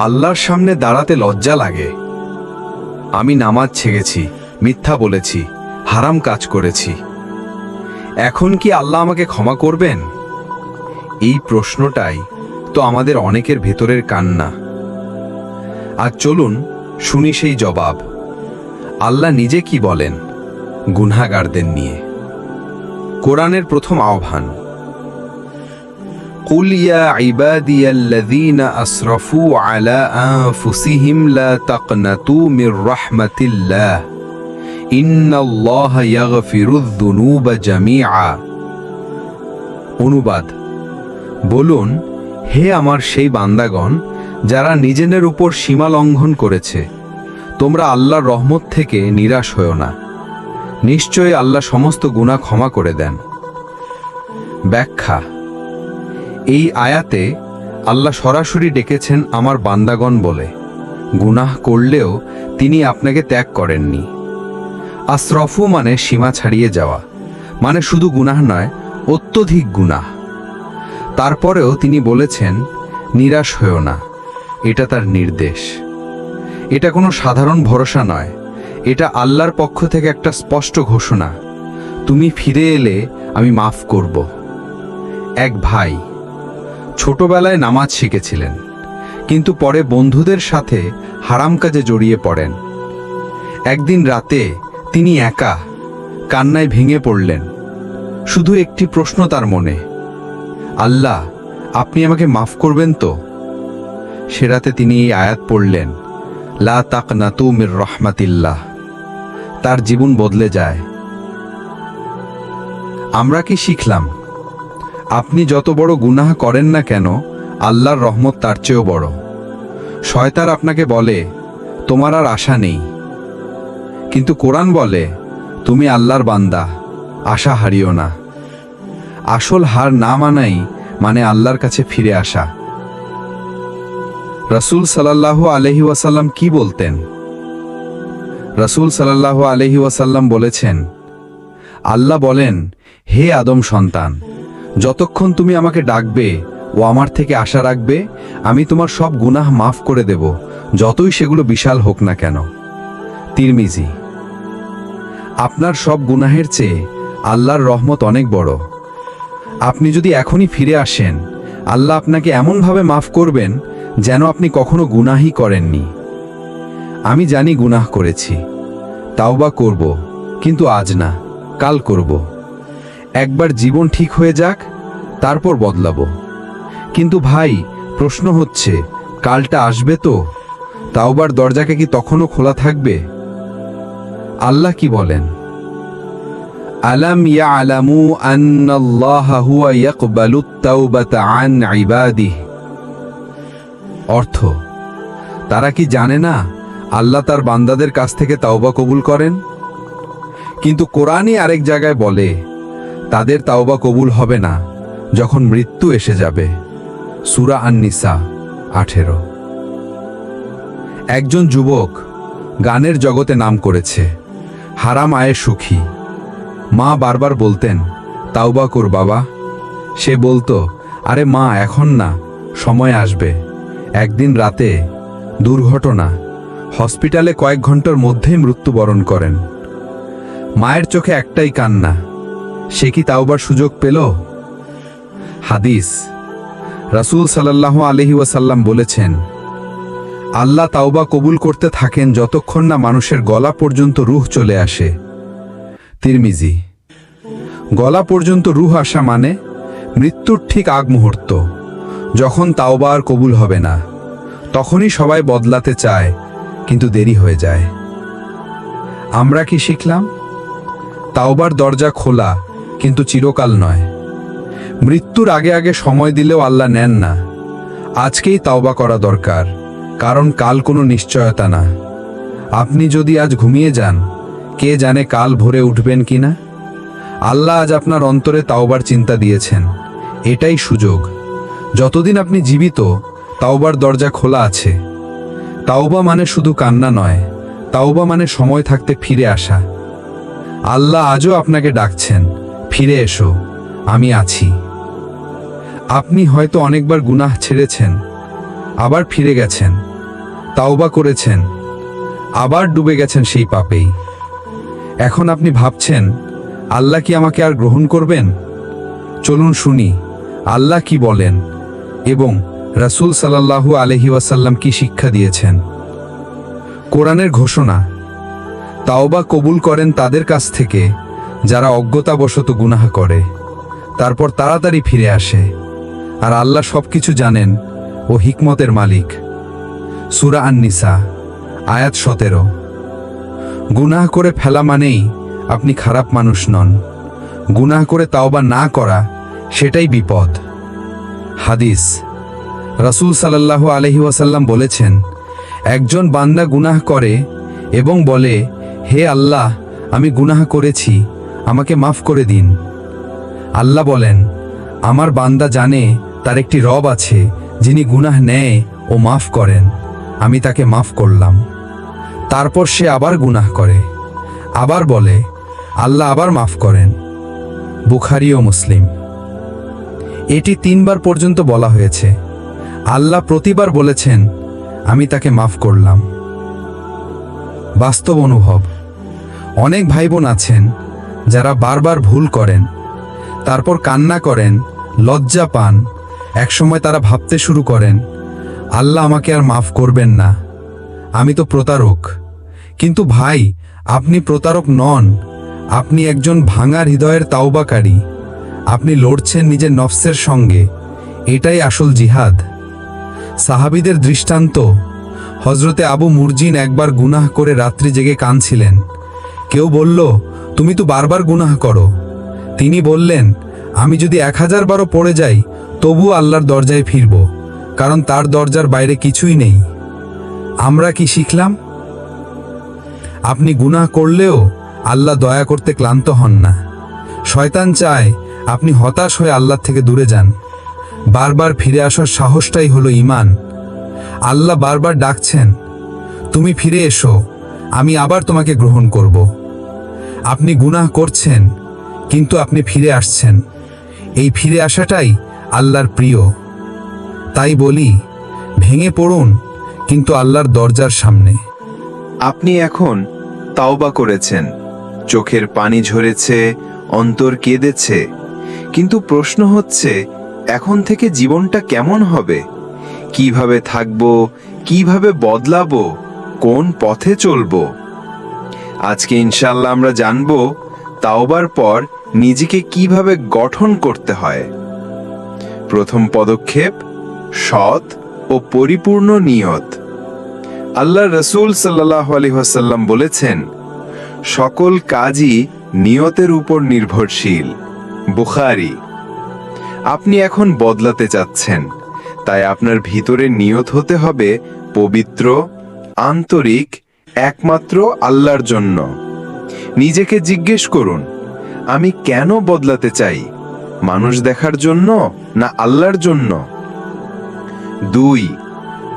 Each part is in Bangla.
আল্লাহর সামনে দাঁড়াতে লজ্জা লাগে। আমি নামাজ ছেগেছি মিথ্যা বলেছি, হারাম কাজ করেছি। এখন কি আল্লাহ আমাকে ক্ষমা করবেন? এই প্রশ্নটাই তো আমাদের অনেকের ভেতরের কান্না। আর চলুন শুনি সেই জবাব। আল্লাহ নিজে কি বলেন গুনহাগারদের নিয়ে? কোরআনের প্রথম আহ্বান। قل يا عبادي الذين أسرفوا على أنفسهم لا تقنطوا من رحمة الله إن الله يغفر الذنوب جميعا অনুবাদ বলুন হে আমার সেই বান্দাগণ যারা নিজেদের উপর সীমা লঙ্ঘন করেছে তোমরা আল্লাহর রহমত থেকে নিরাশ হও না নিশ্চয়ই আল্লাহ সমস্ত গুনাহ ক্ষমা করে দেন ব্যাখ্যা এই আয়াতে আল্লাহ সরাসরি ডেকেছেন আমার বান্দাগণ বলে। গুনাহ করলেও তিনি আপনাকে ত্যাগ করেননি। আশ্রফু মানে সীমা ছাড়িয়ে যাওয়া মানে শুধু গুনাহ নয়, অত্যধিক গুনাহ। তারপরেও তিনি বলেছেন, নিরাশ হয়েও না, এটা তার নির্দেশ। এটা কোনো সাধারণ ভরসা নয়, এটা আল্লাহর পক্ষ থেকে একটা স্পষ্ট ঘোষণা, তুমি ফিরে এলে আমি মাফ করব। এক ভাই ছোটবেলায় নামাজ শিখেছিলেন, কিন্তু পরে বন্ধুদের সাথে হারাম কাজে জড়িয়ে পড়েন। একদিন রাতে তিনি একা কান্নায় ভেঙে পড়লেন। শুধু একটি প্রশ্ন তার মনে, আল্লাহ, আপনি আমাকে মাফ করবেন তো? সে রাতে তিনি এই আয়াত পড়লেন, লা তাক নাতু মির রহমাতিল্লাহ। তার জীবন বদলে যায়। আমরা কি শিখলাম? আপনি যত বড় গুনাহ করেন না কেন, আল্লাহর রহমত তার চেয়েও বড়। শয়তার আপনাকে বলে, তোমার আর আশা নেই। কিন্তু কোরআন বলে, তুমি আল্লাহর বান্দা, আশা হারিও না। আসল হার না মানাই মানে আল্লাহর কাছে ফিরে আসা। রসুল সাল্লাল্লাহু আলহি ওয়াসাল্লাম কি বলতেন? রসুল সাল্লাল্লাহু আলহি ওয়াসাল্লাম বলেছেন, আল্লাহ বলেন, হে আদম সন্তান যতক্ষণ তুমি আমাকে ডাকবে ও আমার থেকে আশা রাখবে, আমি তোমার সব গুনাহ মাফ করে দেব, যতই সেগুলো বিশাল হোক না কেন। তিরমিজি, আপনার সব গুনাহের চেয়ে আল্লাহর রহমত অনেক বড়। আপনি যদি এখনই ফিরে আসেন, আল্লাহ আপনাকে এমনভাবে মাফ করবেন যেন আপনি কখনো গুনাহই করেননি। আমি জানি গুনাহ করেছি, তাওবা করব, কিন্তু আজ না, কাল করব। একবার জীবন ঠিক হয়ে যাক, তারপর বদলাবো। কিন্তু ভাই, প্রশ্ন হচ্ছে, কালটা আসবে তো? তাওবার দরজাকে কি তখনও খোলা থাকবে? আল্লাহ কি বলেন? আলাম ইয়ালামু আন্নাল্লাহা হুয়া ইয়াকবালুত তাওবাতা আন ইবাদিহি। অর্থ, তারা কি জানে না আল্লাহ তার বান্দাদের কাছ থেকে তাওবা কবুল করেন? কিন্তু কোরআনই আরেক জায়গায় বলে তাদের তাওবা কবুল হবে না যখন মৃত্যু এসে যাবে। সুরা আননিসা, আঠেরো। একজন যুবক গানের জগতে নাম করেছে, হারাম আয়ে সুখী। মা বারবার বলতেন, তাওবা কর বাবা। সে বলতো, আরে মা, এখন না, সময় আসবে। একদিন রাতে দুর্ঘটনা, হসপিটালে কয়েক ঘণ্টার মধ্যেই মৃত্যুবরণ করেন। মায়ের চোখে একটাই কান্না সে কি তাওবার সুযোগ পেল? হাদিস। রাসূল সাল্লাহ আলহি ওয়াসাল্লাম বলেছেন, আল্লাহ তাওবা কবুল করতে থাকেন যতক্ষণ না মানুষের গলা পর্যন্ত রুহ চলে আসে। তিরমিজি, গলা পর্যন্ত রুহ আসা মানে মৃত্যুর ঠিক আগ মুহূর্ত, যখন তাওবা আর কবুল হবে না। তখনই সবাই বদলাতে চায়, কিন্তু দেরি হয়ে যায়। আমরা কি শিখলাম? তাওবার দরজা খোলা কিন্তু চিরকাল নয়। মৃত্যুর আগে আগে সময় দিলেও আল্লাহ নেন না। আজকেই তাওবা করা দরকার, কারণ কাল কোনো নিশ্চয়তা না। আপনি যদি আজ ঘুমিয়ে যান, কে জানে কাল ভোরে উঠবেন কি না? আল্লাহ আজ আপনার অন্তরে তাওবার চিন্তা দিয়েছেন। এটাই সুযোগ। যতদিন আপনি জীবিত, তাওবার দরজা খোলা আছে। তাওবা মানে শুধু কান্না নয়, তাওবা মানে সময় থাকতে ফিরে আসা। আল্লাহ আজও আপনাকে ডাকছেন। ফিরে এসো, আমি আছি। আপনি হয়তো অনেকবার গুনাহ ছেড়েছেন, আবার ফিরে গেছেন, তাওবা করেছেন, আবার ডুবে গেছেন সেই পাপেই। এখন আপনি ভাবছেন, আল্লাহ কি আমাকে আর গ্রহণ করবেন? চলুন শুনি, আল্লাহ কি বলেন এবং রাসূল সাল্লাল্লাহু আলহি ওয়াসাল্লাম কি শিক্ষা দিয়েছেন? কোরআনের ঘোষণা, তাওবা কবুল করেন তাদের কাছ থেকে যারা অজ্ঞতাবশত গুনাহ করে, তারপর তাড়াতাড়ি ফিরে আসে। আর আল্লাহ সবকিছু জানেন ও হিকমতের মালিক। সুরা আননিসা, আয়াত সতেরো। গুনাহ করে ফেলা মানেই আপনি খারাপ মানুষ নন। গুনাহ করে তাওবা না করা, সেটাই বিপদ। হাদিস, রাসূল সাল্লাল্লাহু আলহি ওয়াসাল্লাম বলেছেন, একজন বান্দা গুনাহ করে এবং বলে, হে আল্লাহ, আমি গুনাহ করেছি আমাকে মাফ করে দিন। আল্লাহ বলেন, আমার বান্দা জানে তার একটি রব আছে, যিনি গুনাহ নেয় ও মাফ করেন। আমি তাকে মাফ করলাম। তারপর সে আবার গুনাহ করে। আবার বলে, আল্লাহ আবার মাফ করেন। বুখারি ও মুসলিম। এটি তিনবার পর্যন্ত বলা হয়েছে। আল্লাহ প্রতিবার বলেছেন, আমি তাকে মাফ করলাম। বাস্তব অনুভব। অনেক ভাই বোন আছেন যারা বারবার ভুল করেন, তারপর কান্না করেন, লজ্জা পান, একসময় তারা ভাবতে শুরু করেন, আল্লাহ আমাকে আর মাফ করবেন না। আমি তো প্রতারক। কিন্তু ভাই, আপনি প্রতারক নন। আপনি একজন ভাঙার হৃদয়ের তাওবাকারী। আপনি লড়ছেন নিজের নফসের সঙ্গে। এটাই আসল জিহাদ। সাহাবিদের দৃষ্টান্ত। হজরতে আবু মুরজিন একবার গুনাহ করে রাত্রি জেগে কাঁদছিলেন। কেউ বলল, তুমি তো বারবার গুনাহ করো। তিনি বললেন, আমি যদি এক হাজার বারও পড়ে যাই, তবু আল্লাহর দরজায় ফিরব, কারণ তার দরজার বাইরে কিছুই নেই। আমরা কি শিখলাম? আপনি গুনাহ করলেও আল্লাহ দয়া করতে ক্লান্ত হন না। শয়তান চায় আপনি হতাশ হয়ে আল্লাহ থেকে দূরে যান। বারবার ফিরে আসার সাহসটাই হলো ইমান আল্লাহ বারবার ডাকছেন, তুমি ফিরে এসো, আমি আবার তোমাকে গ্রহণ করব। আপনি গুনাহ করছেন, কিন্তু আপনি ফিরে আসছেন। এই ফিরে আসাটাই আল্লাহর প্রিয়। তাই বলি, ভেঙে পড়ুন, কিন্তু আল্লাহর দরজার সামনে। আপনি এখন তাওবা করেছেন, চোখের পানি ঝরেছে, অন্তর কেঁদেছে। কিন্তু প্রশ্ন হচ্ছে, এখন থেকে জীবনটা কেমন হবে? কীভাবে থাকব, কীভাবে বদলাবো, কোন পথে চলবো? আজকে ইনশাল্লাহ আমরা জানব তাওবার পর নিজেকে কীভাবে গঠন করতে হয়। প্রথম পদক্ষেপ, সৎ ও পরিপূর্ণ নিয়ত। আল্লাহ রসুল সাল্লাহ আলহাসাল্লাম বলেছেন, সকল কাজই নিয়তের উপর নির্ভরশীল। বুখারি, আপনি এখন বদলাতে চাচ্ছেন, তাই আপনার ভিতরে নিয়ত হতে হবে পবিত্র, আন্তরিক একমাত্র আল্লাহর জন্য। নিজেকে জিজ্ঞেস করুন, আমি কেন বদলাতে চাই? মানুষ দেখার জন্য না আল্লাহর জন্য? দুই,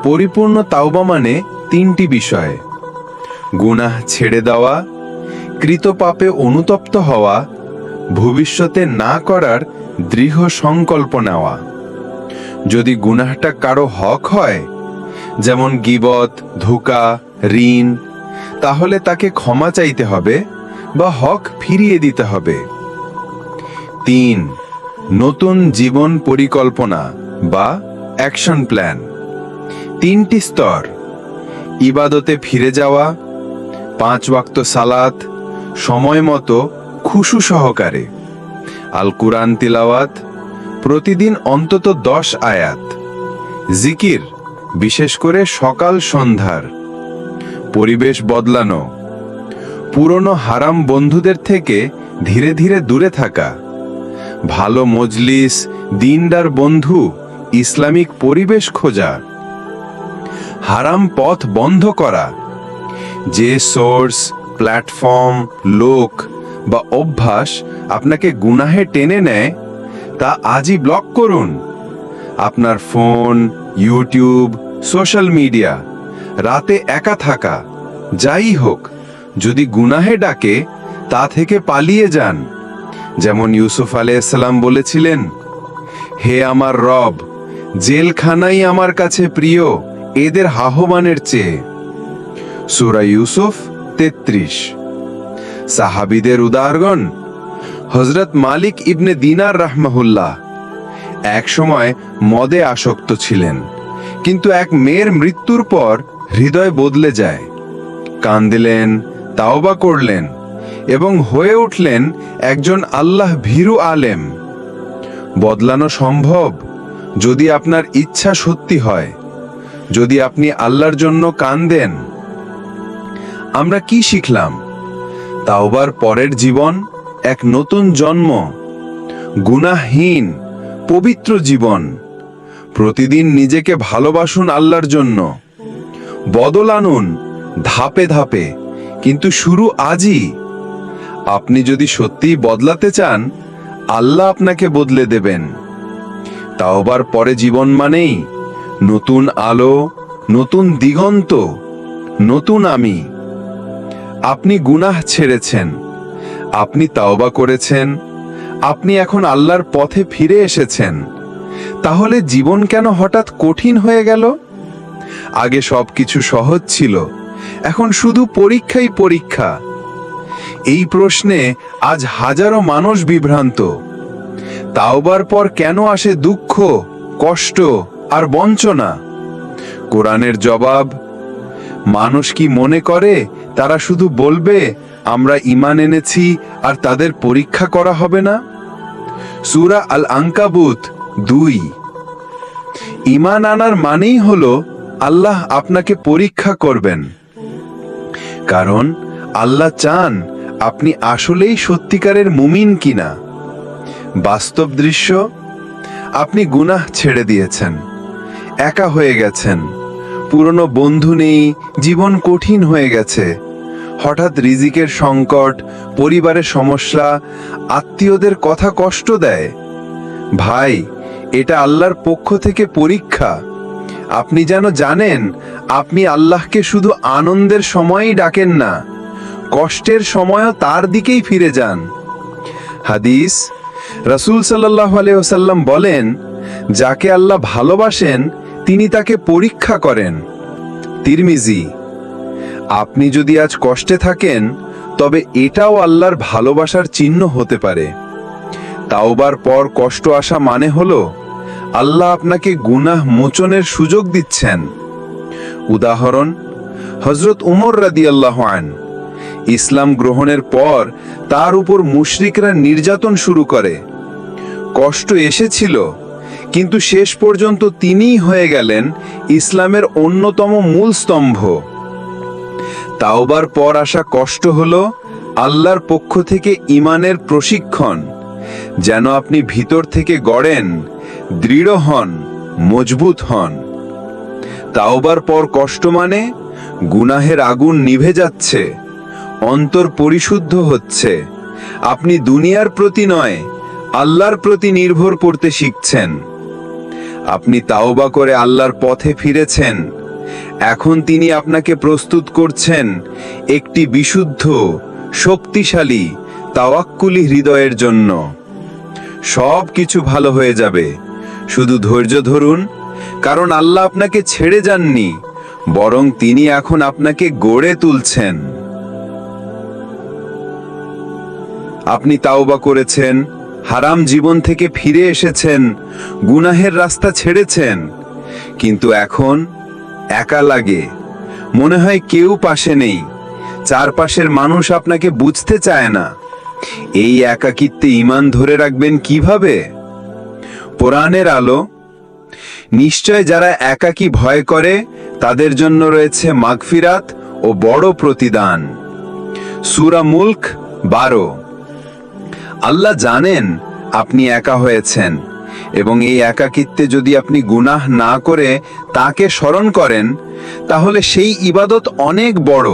পরিপূর্ণ তাওবা মানে তিনটি বিষয়। গুনাহ ছেড়ে দেওয়া, কৃত পাপে অনুতপ্ত হওয়া, ভবিষ্যতে না করার দৃঢ় সংকল্প নেওয়া। যদি গুনাহটা কারও হক হয়, যেমন গিবত, ধোকা ঋণ, তাহলে তাকে ক্ষমা চাইতে হবে বা হক ফিরিয়ে দিতে হবে। তিন, নতুন জীবন পরিকল্পনা বা অ্যাকশন প্ল্যান তিনটি স্তর, ইবাদতে ফিরে যাওয়া, পাঁচ ওয়াক্ত সালাত, সময় মতো খুশু সহকারে। আল কুরআন তিলাওয়াত, প্রতিদিন অন্তত দশ আয়াত। জিকির, বিশেষ করে সকাল সন্ধ্যার। পরিবেশ বদলানো। পুরনো হারাম বন্ধুদের থেকে ধীরে ধীরে দূরে থাকা। ভালো মজলিস, দিনদার বন্ধু, ইসলামিক পরিবেশ খোঁজা। হারাম পথ বন্ধ করা। যে সোর্স, প্ল্যাটফর্ম, লোক বা অভ্যাস আপনাকে গুনাহে টেনে নেয়, তা আজই ব্লক করুন। আপনার ফোন, ইউটিউব, সোশ্যাল মিডিয়া রাতে একা থাকা। যাই হোক, যদি গুনাহে ডাকে, তা থেকে পালিয়ে যান। যেমন ইউসুফ আলাইসাল্লাম বলেছিলেন, হে আমার রব, জেলখানাই আমার কাছে প্রিয়, এদের আহ্বানের চেয়ে। সুরা ইউসুফ তেত্রিশ। সাহাবিদের উদাহরণ হজরত মালিক ইবনে দিনার রাহমাহুল্লাহ এক সময় মদে আসক্ত ছিলেন, কিন্তু এক মেয়ের মৃত্যুর পর হৃদয় বদলে যায়। কান্দিলেন, তাওবা করলেন এবং হয়ে উঠলেন একজন আল্লাহ ভীরু আলেম। বদলানো সম্ভব যদি আপনার ইচ্ছা সত্যি হয়। যদি আপনি আল্লাহর জন্য কান্দেন। আমরা কি শিখলাম? তাওবার পরের জীবন, এক নতুন জন্ম। গুণাহীন পবিত্র জীবন। প্রতিদিন নিজেকে ভালোবাসুন আল্লাহর জন্য। বদল আনুন, ধাপে ধাপে। কিন্তু শুরু আজই। আপনি যদি সত্যিই বদলাতে চান, আল্লাহ আপনাকে বদলে দেবেন। তাওবার পরে জীবন মানেই নতুন আলো, নতুন দিগন্ত, নতুন আমি। আপনি গুনাহ ছেড়েছেন, আপনি তাওবা করেছেন, আপনি এখন আল্লাহর পথে ফিরে এসেছেন। তাহলে জীবন কেন হঠাৎ কঠিন হয়ে গেল? আগে সবকিছু সহজ ছিল। এখন শুধু পরীক্ষাই পরীক্ষা। এই প্রশ্নে আজ হাজারো মানুষ বিভ্রান্ত। তাওবার পর কেন আসে দুঃখ, কষ্ট আর বঞ্চনা? কোরআনের জবাব, মানুষ কি মনে করে তারা শুধু বলবে, আমরা ইমান এনেছি আর তাদের পরীক্ষা করা হবে না সুরা আল আঙ্কাবুত দুই। ইমান আনার মানেই হলো আল্লাহ আপনাকে পরীক্ষা করবেন। কারণ আল্লাহ চান আপনি আসলেই সত্যিকারের মুমিন কিনা। বাস্তব দৃশ্য, আপনি গুনাহ ছেড়ে দিয়েছেন, একা হয়ে গেছেন, পুরনো বন্ধু নেই, জীবন কঠিন হয়ে গেছে। হঠাৎ রিজিকের সংকট, পরিবারের সমস্যা, আত্মীয়দের কথা কষ্ট দেয়। ভাই, এটা আল্লাহর পক্ষ থেকে পরীক্ষা। আপনি যেন জানেন, আপনি আল্লাহকে শুধু আনন্দের সময়ই ডাকেন না, কষ্টের সময়ও তার দিকেই ফিরে যান। হাদিস, রাসূল সাল্লাল্লাহু আলাইহি বলেন, যাকে আল্লাহ ভালোবাসেন, তিনি তাকে পরীক্ষা করেন। তিরমিজি, আপনি যদি আজ কষ্টে থাকেন, তবে এটাও আল্লাহর ভালোবাসার চিহ্ন হতে পারে। তাওবার পর কষ্ট আসা মানে হলো আল্লাহ আপনাকে গুনাহ মোচনের সুযোগ দিচ্ছেন। উদাহরণ হজরত উমর রাদিয়াল্লাহু আন। ইসলাম গ্রহণের পর তার উপর মুশরিকরা নির্যাতন শুরু করে। কষ্ট এসেছিল, কিন্তু শেষ পর্যন্ত তিনিই হয়ে গেলেন ইসলামের অন্যতম মূল স্তম্ভ। তাওবার পর আসা কষ্ট হল আল্লাহর পক্ষ থেকে ইমানের প্রশিক্ষণ, যেন আপনি ভিতর থেকে গড়েন দৃঢ় হন, মজবুত হন। তাওবার পর কষ্ট মানে গুনাহের আগুন নিভে যাচ্ছে, অন্তর পরিশুদ্ধ হচ্ছে। আপনি দুনিয়ার প্রতি নয়, আল্লাহর প্রতি নির্ভর করতে শিখছেন। আপনি তাওবা করে আল্লাহর পথে ফিরেছেন। এখন তিনি আপনাকে প্রস্তুত করছেন একটি বিশুদ্ধ, শক্তিশালী, তাওয়াক্কুলি হৃদয়ের জন্য। সব কিছু ভালো হয়ে যাবে। শুধু ধৈর্য ধরুন, কারণ আল্লাহ আপনাকে ছেড়ে যাননি, বরং তিনি এখন আপনাকে গড়ে তুলছেন। আপনি তাওবা করেছেন, হারাম জীবন থেকে ফিরে এসেছেন, গুনাহের রাস্তা ছেড়েছেন, কিন্তু এখন একা লাগে। মনে হয় কেউ পাশে নেই, চারপাশের মানুষ আপনাকে বুঝতে চায় না। এই একাকিত্বে ইমান ধরে রাখবেন কীভাবে? কোরআনের আলো, নিশ্চয় যারা একাকী ভয় করে, তাদের জন্য রয়েছে মাগফিরাত ও বড় প্রতিদান। সুরা মুলক বারো। আল্লাহ জানেন আপনি একা হয়েছেন এবং এই একাকিত্বে যদি আপনি গুনাহ না করে তাকে স্মরণ করেন, তাহলে সেই ইবাদত অনেক বড়।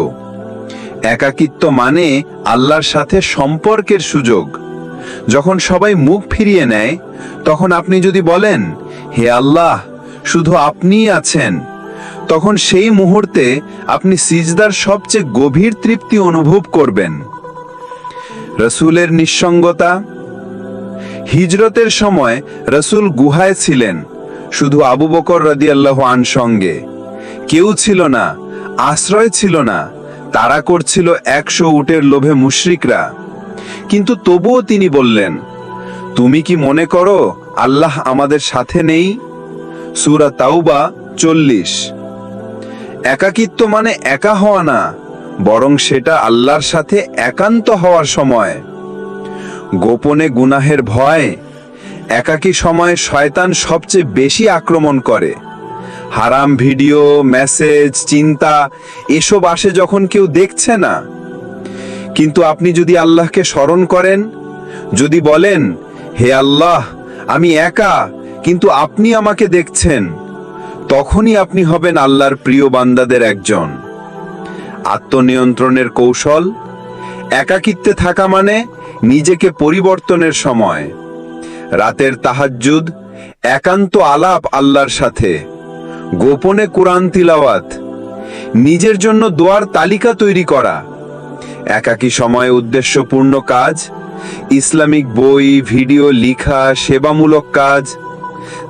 একাকিত্ব মানে আল্লাহর সাথে সম্পর্কের সুযোগ। যখন সবাই মুখ ফিরিয়ে নেয়, তখন আপনি যদি বলেন, হে আল্লাহ, শুধু আপনিই আছেন, তখন সেই মুহূর্তে আপনি সিজদার সবচেয়ে গভীর তৃপ্তি অনুভব করবেন। রসুলের নিঃসঙ্গতা, হিজরতের সময় রসুল গুহায় ছিলেন, শুধু আবু বকর রাদিয়াল্লাহু আন সঙ্গে। কেউ ছিল না, আশ্রয় ছিল না তারা করছিল একশো উটের লোভে মুশরিকরা। কিন্তু তবুও তিনি বললেন, তুমি কি মনে করো আল্লাহ আমাদের সাথে নেই? সুরা তাওবা চল্লিশ। একাকিত্ব মানে একা হওয়া না, বরং সেটা আল্লাহর সাথে একান্ত হওয়ার সময়। গোপনে গুনাহের ভয়, একাকী সময়ে শয়তান সবচেয়ে বেশি আক্রমণ করে। হারাম ভিডিও, মেসেজ, চিন্তা, এসব আসে যখন কেউ দেখছে না। কিন্তু আপনি যদি আল্লাহকে স্মরণ করেন, যদি বলেন, হে আল্লাহ, আমি একা, কিন্তু আপনি আমাকে দেখছেন, তখনই আপনি হবেন আল্লাহর প্রিয় বান্দাদের একজন। আত্মনিয়ন্ত্রণের কৌশল, একাকিত্বে থাকা মানে নিজেকে পরিবর্তনের সময়। রাতের তাহাজ্জুদ, একান্ত আলাপ আল্লাহর সাথে। গোপনে কোরআন তিলাওয়াত, নিজের জন্য দোয়ার তালিকা তৈরি করা। একাকী সময়ে উদ্দেশ্যপূর্ণ কাজ, ইসলামিক বই, ভিডিও লিখা, সেবামূলক কাজ।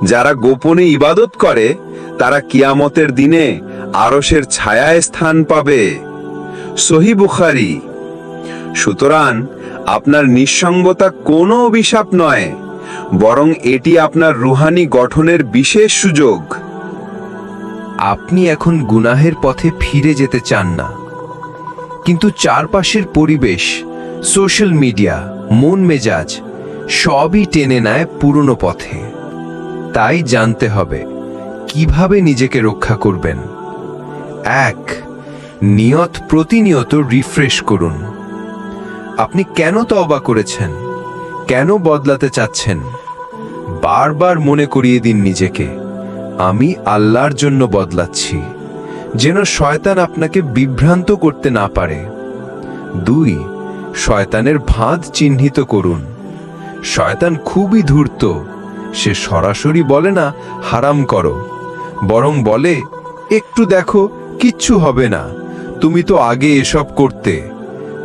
যারা গোপনে ইবাদত করে, তারা কিয়ামতের দিনে আরসের ছায়ায় স্থান পাবে। সহি বুখারি। সুতরাং আপনার নিঃসঙ্গতা কোনো অভিশাপ নয়, বরং এটি আপনার রুহানি গঠনের বিশেষ সুযোগ। আপনি এখন গুনাহের পথে ফিরে যেতে চান না। কিন্তু চারপাশের পরিবেশ সোশ্যাল মিডিয়া মন মেজাজ, সবই টেনে নেয় পুরনো পথে। তাই জানতে হবে, কীভাবে নিজেকে রক্ষা করবেন? এক, নিয়ত প্রতিনিয়ত রিফ্রেশ করুন। আপনি কেন তওবা করেছেন? কেন বদলাতে চাচ্ছেন? বারবার মনে করিয়ে দিন নিজেকে, আমি আল্লাহর জন্য বদলাচ্ছি। যেন শয়তান আপনাকে বিভ্রান্ত করতে না পারে। দুই, শয়তানের ভাঁজ চিহ্নিত করুন। শয়তান খুবই ধূর্ত। সে সরাসরি বলে না, হারাম করো। বরং বলে, একটু দেখো, কিচ্ছু হবে না। তুমি তো আগে এসব করতে।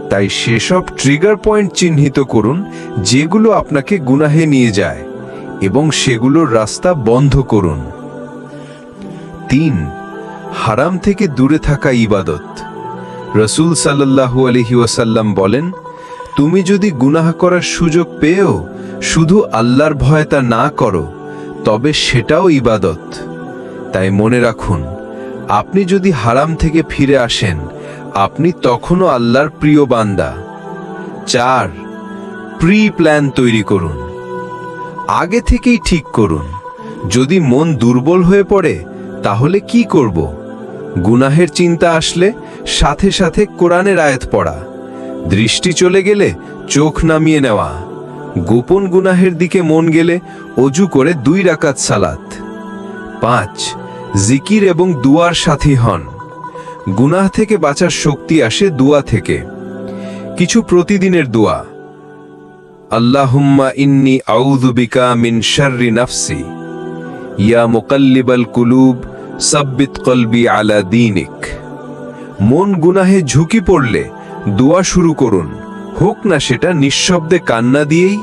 তাই সেসব ট্রিগার পয়েন্ট চিহ্নিত করুন, যেগুলো আপনাকে গুনাহে নিয়ে যায়, এবং সেগুলোর রাস্তা বন্ধ করুন। তিন হারাম থেকে দূরে থাকা ইবাদত। রসুল সাল্লাহু আলহি ওয়াসাল্লাম বলেন, তুমি যদি গুনাহ করার সুযোগ পেয়েও শুধু আল্লাহর ভয় তা না করো, তবে সেটাও ইবাদত। তাই মনে রাখুন, আপনি যদি হারাম থেকে ফিরে আসেন, আপনি তখনও আল্লাহর প্রিয় বান্দা। চার প্রি প্ল্যান তৈরি করুন। আগে থেকেই ঠিক করুন, যদি মন দুর্বল হয়ে পড়ে তাহলে কি করব? গুনাহের চিন্তা আসলে সাথে সাথে কোরআনের আয়াত পড়া। দৃষ্টি চলে গেলে চোখ নামিয়ে নেওয়া। গোপন গুনাহের দিকে মন গেলে অজু করে দুই রাকাত সালাত। পাঁচ, জিকির এবং দুয়ার সাথী হন। গুনাহ থেকে বাঁচার শক্তি আসে দুয়া থেকে। কিছু প্রতিদিনের দোয়া। আল্লাহুম্মা ইন্নি আউযু বিকা মিন শাররি নাফসি। ইয়া মুকাল্লিবাল কুলুব সাব্বিত কলবি আলা দীনিক। মন গুনাহে ঝুঁকি পড়লে দোয়া শুরু করুন। হোক না সেটা নিঃশব্দে কান্না দিয়েই।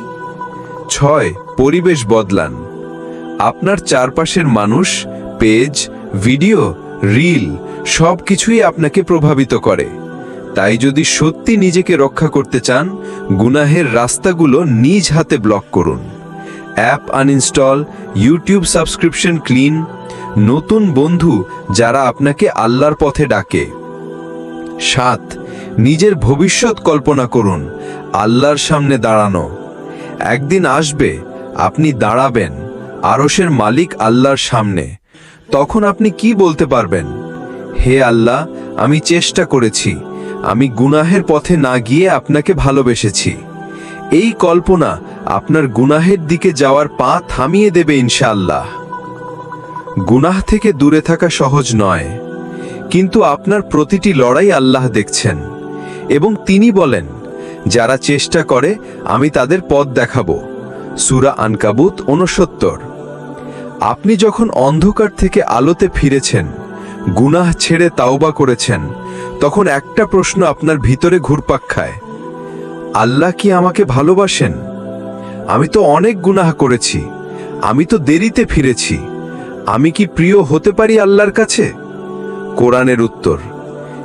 ছয়, পরিবেশ বদলান। আপনার চারপাশের মানুষ, পেজ, ভিডিও, রিল সব কিছুই আপনাকে প্রভাবিত করে। তাই যদি সত্যি নিজেকে রক্ষা করতে চান, গুনাহের রাস্তাগুলো নিজ হাতে ব্লক করুন। App uninstall, YouTube subscription clean নতুন বন্ধু যারা আপনাকে আল্লাহর পথে ডাকে। সাত, নিজের ভবিষ্যৎ কল্পনা করুন, আল্লাহর সামনে দাঁড়ানো। একদিন আসবে, আপনি দাঁড়াবেন আরসের মালিক আল্লাহর সামনে। তখন আপনি কি বলতে পারবেন? হে আল্লাহ, আমি চেষ্টা করেছি, আমি গুনাহের পথে না গিয়ে আপনাকে ভালোবেসেছি। এই কল্পনা আপনার গুনাহের দিকে যাওয়ার পা থামিয়ে দেবে ইনশাআল্লাহ। গুনাহ থেকে দূরে থাকা সহজ নয়। কিন্তু আপনার প্রতিটি লড়াই আল্লাহ দেখছেন এবং তিনি বলেন, যারা চেষ্টা করে, আমি তাদের পথ দেখাবো। সুরা আনকাবুত ঊনসত্তর। আপনি যখন অন্ধকার থেকে আলোতে ফিরেছেন, গুনাহ ছেড়ে তাওবা করেছেন, তখন একটা প্রশ্ন আপনার ভিতরে ঘুরপাক খায়, আল্লাহ কি আমাকে ভালোবাসেন? আমি তো অনেক গুনাহ করেছি, আমি তো দেরিতে ফিরেছি। আমি কি প্রিয় হতে পারি আল্লাহর কাছে? কোরআনের উত্তর,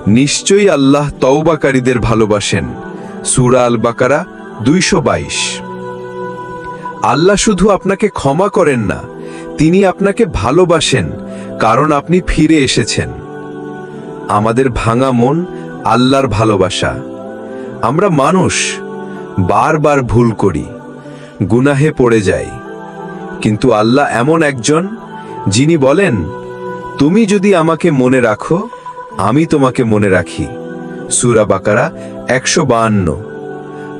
নিশ্চয়ই আল্লাহ তওবাকারীদের ভালোবাসেন। সূরা আল বাকারা দুইশো বাইশ। আল্লাহ শুধু আপনাকে ক্ষমা করেন না, তিনি আপনাকে ভালোবাসেন, কারণ আপনি ফিরে এসেছেন। আমাদের ভাঙা মন আল্লাহর ভালোবাসা। আমরা মানুষ, বারবার ভুল করি, গুনাহে পড়ে যাই। কিন্তু আল্লাহ এমন একজন যিনি বলেন, তুমি যদি আমাকে মনে রাখো, আমি তোমাকে মনে রাখি। সুরা বাকারা একশো বাহান্ন।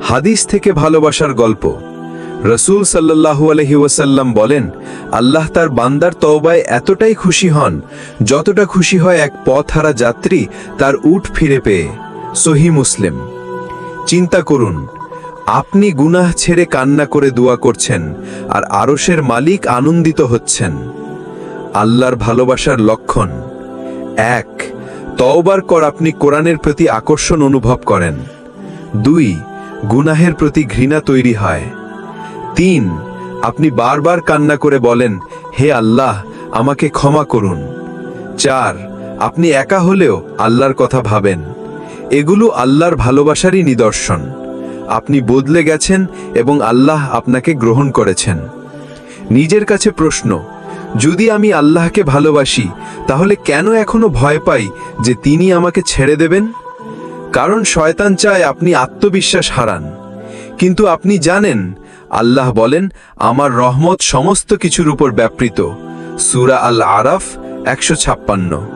হাদিস থেকে ভালোবাসার গল্প। রসুল সাল্লাল্লাহু আলহি ওয়াসাল্লাম বলেন, আল্লাহ তার বান্দার তওবায় এতটাই খুশি হন, যতটা খুশি হয় এক পথ হারা যাত্রী তার উঠ ফিরে পেয়ে। সহি মুসলিম, চিন্তা করুন, আপনি গুনাহ ছেড়ে কান্না করে দোয়া করছেন আর আরশের মালিক আনন্দিত হচ্ছেন। আল্লাহর ভালোবাসার লক্ষণ। এক, তওবার কর আপনি কোরআনের প্রতি আকর্ষণ অনুভব করেন। দুই, গুনাহের প্রতি ঘৃণা তৈরি হয়। তিন, আপনি বারবার কান্না করে বলেন, হে আল্লাহ, আমাকে ক্ষমা করুন। চার, আপনি একা হলেও আল্লাহর কথা ভাবেন। এগুলো আল্লাহর ভালোবাসারই নিদর্শন। আপনি বদলে গেছেন এবং আল্লাহ আপনাকে গ্রহণ করেছেন। নিজের কাছে প্রশ্ন যদি আমি আল্লাহকে ভালোবাসি, তাহলে কেন এখনও ভয় পাই যে তিনি আমাকে ছেড়ে দেবেন? কারণ শয়তান চায় আপনি আত্মবিশ্বাস হারান। কিন্তু আপনি জানেন, আল্লাহ বলেন, আমার রহমত সমস্ত কিছুর উপর ব্যাপৃত। সুরা আল আরাফ একশো ছাপ্পান্ন।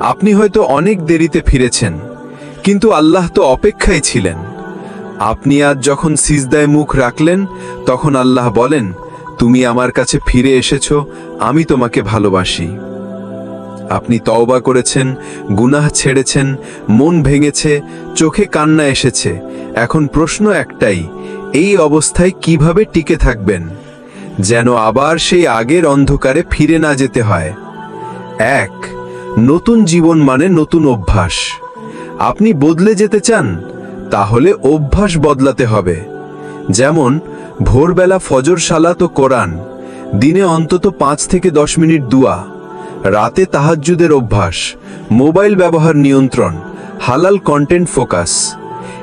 আপনি হয়তো অনেক দেরিতে ফিরেছেন, কিন্তু আল্লাহ তো অপেক্ষায় ছিলেন। আপনি আজ যখন সিজদায় মুখ রাখলেন, তখন আল্লাহ বলেন তুমি আমার কাছে ফিরে এসেছ, আমি তোমাকে ভালোবাসি। আপনি তওবা করেছেন, গুনাহ ছেড়েছেন, মন ভেঙেছে, চোখে কান্না এসেছে। এখন প্রশ্ন একটাই, এই অবস্থায় কীভাবে টিকে থাকবেন? যেন আবার সেই আগের অন্ধকারে ফিরে না যেতে হয়। এক, নতুন জীবন মানে নতুন অভ্যাস। আপনি বদলে যেতে চান, তাহলে অভ্যাস বদলাতে হবে। যেমন ভোরবেলা ফজর সালাত ও কোরআন, দিনে অন্তত পাঁচ থেকে দশ মিনিট দুয়া, রাতে তাহাজ্জুদের অভ্যাস, মোবাইল ব্যবহার নিয়ন্ত্রণ, হালাল কন্টেন্ট ফোকাস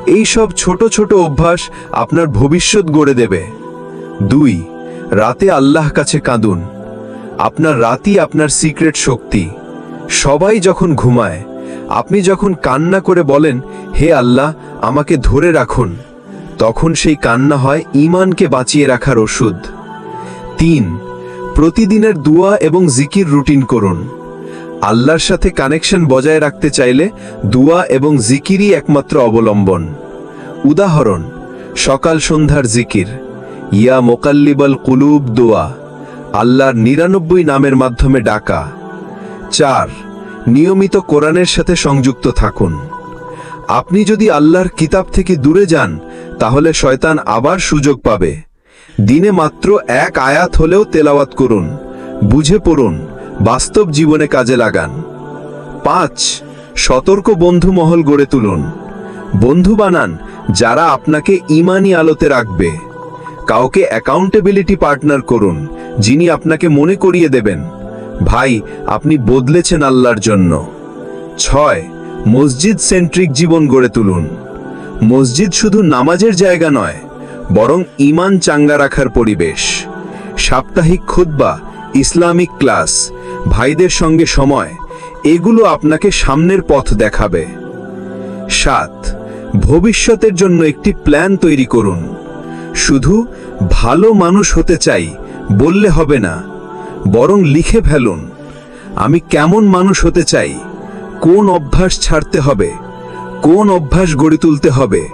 এই সব ছোট ছোট অভ্যাস আপনার ভবিষ্যৎ গড়ে দেবে। দুই, রাতে আল্লাহ কাছে কাঁদুন। আপনার রাতই আপনার সিক্রেট শক্তি। সবাই যখন ঘুমায়, আপনি যখন কান্না করে বলেন, হে আল্লাহ, আমাকে ধরে রাখুন। তখন সেই কান্না হয় ইমানকে বাঁচিয়ে রাখার ওষুধ। তিন, প্রতিদিনের দুয়া এবং জিকির রুটিন করুন। আল্লাহর সাথে কানেকশন বজায় রাখতে চাইলে দুয়া এবং জিকিরই একমাত্র অবলম্বন। উদাহরণ, সকাল সন্ধ্যার জিকির। ইয়া মোকাল্লিবাল কুলুব দোয়া, আল্লাহর নিরানব্বই নামের মাধ্যমে ডাকা। চার, নিয়মিত কোরআনের সাথে সংযুক্ত থাকুন। আপনি যদি আল্লাহর কিতাব থেকে দূরে যান, তাহলে শয়তান আবার সুযোগ পাবে। দিনে মাত্র এক আয়াত হলেও তেলাওয়াত করুন, বুঝে পড়ুন, বাস্তব জীবনে কাজে লাগান। পাঁচ, সতর্ক বন্ধু মহল গড়ে তুলুন। বন্ধু বানান যারা আপনাকে ইমানি আলোতে রাখবে। কাউকে অ্যাকাউন্টেবিলিটি পার্টনার করুন, যিনি আপনাকে মনে করিয়ে দেবেন। ভাই, আপনি বদলেছেন আল্লাহর জন্য। ছয় মসজিদ সেন্ট্রিক জীবন গড়ে তুলুন। মসজিদ শুধু নামাজের জায়গা নয়, বরং ইমান চাঙ্গা রাখার পরিবেশ। সাপ্তাহিক খুতবা, ইসলামিক ক্লাস, ভাইদের সঙ্গে সময়, এগুলো আপনাকে সামনের পথ দেখাবে। সাত, ভবিষ্যতের জন্য একটি প্ল্যান তৈরি করুন। শুধু ভালো মানুষ হতে চাই বললে হবে না, বরং লিখে ফেলুন, আমি কেমন মানুষ হতে চাই কোন অভ্যাস ছাড়তে হবে? কোন অভ্যাস গড়ে তুলতে হবে?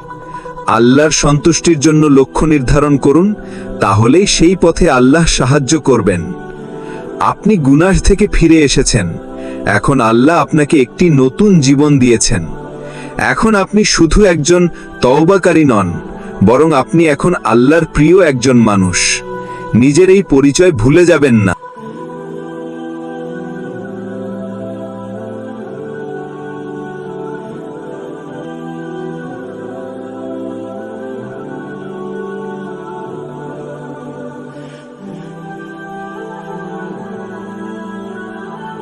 আল্লাহর সন্তুষ্টির জন্য লক্ষ্য নির্ধারণ করুন, তাহলেই সেই পথে আল্লাহ সাহায্য করবেন। আপনি গুনাহ থেকে ফিরে এসেছেন। এখন আল্লাহ আপনাকে একটি নতুন জীবন দিয়েছেন। এখন আপনি শুধু একজন তওবাকারী নন, বরং আপনি এখন আল্লাহর প্রিয় একজন মানুষ। নিজের এই পরিচয় ভুলে যাবেন না।